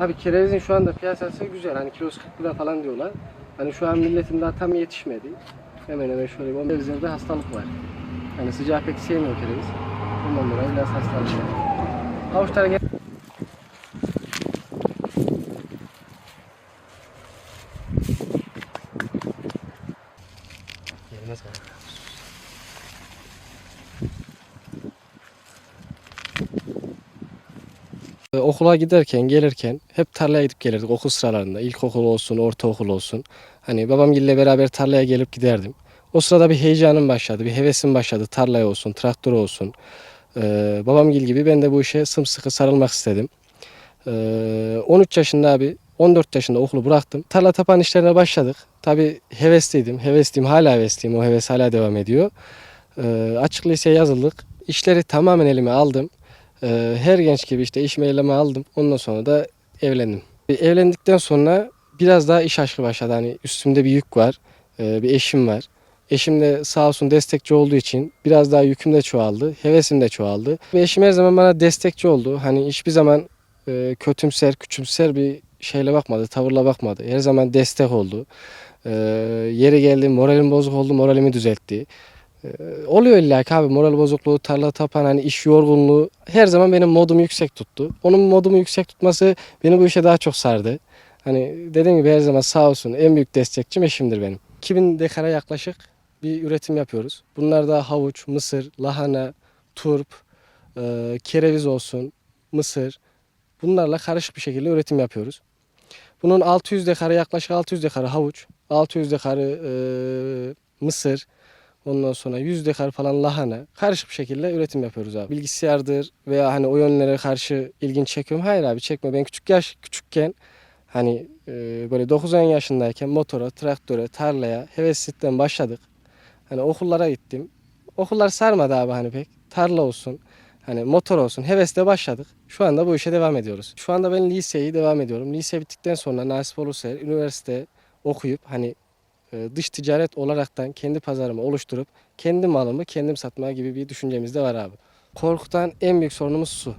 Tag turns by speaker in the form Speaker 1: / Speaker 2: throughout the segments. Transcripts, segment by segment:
Speaker 1: Abi kerevizin şu anda piyasası güzel. Hani kilosu 40 lira falan diyorlar. Hani şu an milletin daha tam yetişmedi. Hemen hemen şöyle bir 10 kerevizlerde hastalık var. Hani sıcağı pek sevmiyor kereviz. Bundan dolayı biraz hastalık var. Havuçlara gel. Okula giderken gelirken hep tarlaya gidip gelirdik okul sıralarında. İlkokul olsun, ortaokul olsun. Hani babamgille beraber tarlaya gelip giderdim. O sırada bir heyecanım başladı, bir hevesim başladı. Tarlaya olsun, traktör olsun. Ee, babamgil gibi ben de bu işe sımsıkı sarılmak istedim. Ee, 13 yaşında abi, 14 yaşında okulu bıraktım. Tarla tapan işlerine başladık. Tabii hevesliydim, hevesliyim, hala hevesliyim. O heves hala devam ediyor. Ee, açık liseye yazıldık. İşleri tamamen elime aldım. Ee, her genç gibi işte işimi elime aldım. Ondan sonra da evlendim. E, Evlendikten sonra biraz daha iş aşkı başladı. Hani üstümde bir yük var. Ee, bir eşim var. Eşim de sağ olsun destekçi olduğu için biraz daha yüküm de çoğaldı. Hevesim de çoğaldı. Ve eşim her zaman bana destekçi oldu. Hani hiçbir zaman e, kötümser, küçümser bir şeyle bakmadı, tavırla bakmadı. Her zaman destek oldu. Ee, yeri geldi, moralim bozuk oldu, moralimi düzeltti. Ee, oluyor illa ki abi moral bozukluğu, tarla tapan hani iş yorgunluğu her zaman benim modumu yüksek tuttu. Onun modumu yüksek tutması beni bu işe daha çok sardı. Hani dediğim gibi her zaman sağ olsun en büyük destekçim eşimdir benim. 2000 dekara yaklaşık bir üretim yapıyoruz. Bunlar da havuç, mısır, lahana, turp, e, kereviz olsun, mısır. Bunlarla karışık bir şekilde üretim yapıyoruz. Bunun 600 dekara yaklaşık 600 dekara havuç, 600 dekarı e, mısır, Ondan sonra 100 dekar falan lahana karışık bir şekilde üretim yapıyoruz abi. Bilgisayardır veya hani o yönlere karşı ilgin çekiyorum. Hayır abi çekme. Ben küçük yaş küçükken hani e, böyle 9-10 yaşındayken motora, traktöre, tarlaya heveslikten başladık. Hani okullara gittim. Okullar sarmadı abi hani pek. Tarla olsun, hani motor olsun hevesle başladık. Şu anda bu işe devam ediyoruz. Şu anda ben liseyi devam ediyorum. Lise bittikten sonra nasip olursa üniversite okuyup hani dış ticaret olaraktan kendi pazarımı oluşturup kendi malımı kendim satmaya gibi bir düşüncemiz de var abi. Korkutan en büyük sorunumuz su.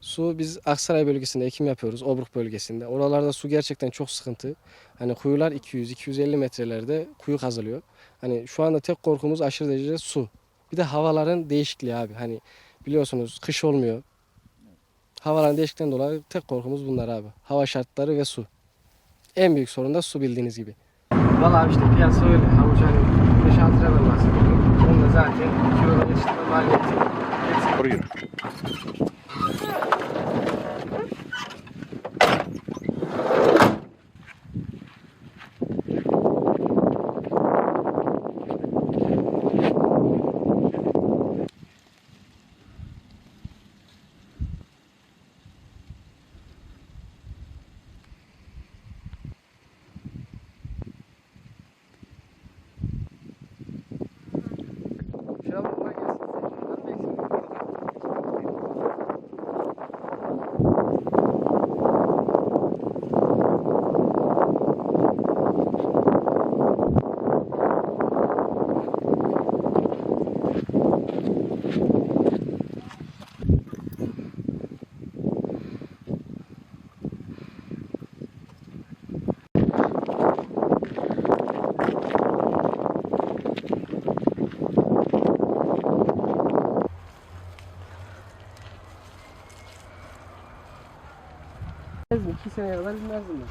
Speaker 1: Su biz Aksaray bölgesinde ekim yapıyoruz, Obruk bölgesinde. Oralarda su gerçekten çok sıkıntı. Hani kuyular 200-250 metrelerde kuyu kazılıyor. Hani şu anda tek korkumuz aşırı derecede su. Bir de havaların değişikliği abi. Hani biliyorsunuz kış olmuyor. Havaların değişikliğinden dolayı tek korkumuz bunlar abi. Hava şartları ve su. En büyük sorun da su bildiğiniz gibi. Valla işte piyasa öyle. Havuç hani 5-6 liradan bahsediyorum. Onu da zaten kiloda yetiştirme maliyeti. Bilmezdim. İki sene kadar bilmezdim ben.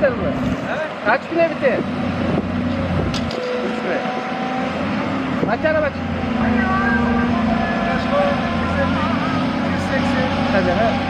Speaker 1: biter bu? Evet. Kaç güne biter? Üç güne. Kaç araba çıktı? Hadi ha.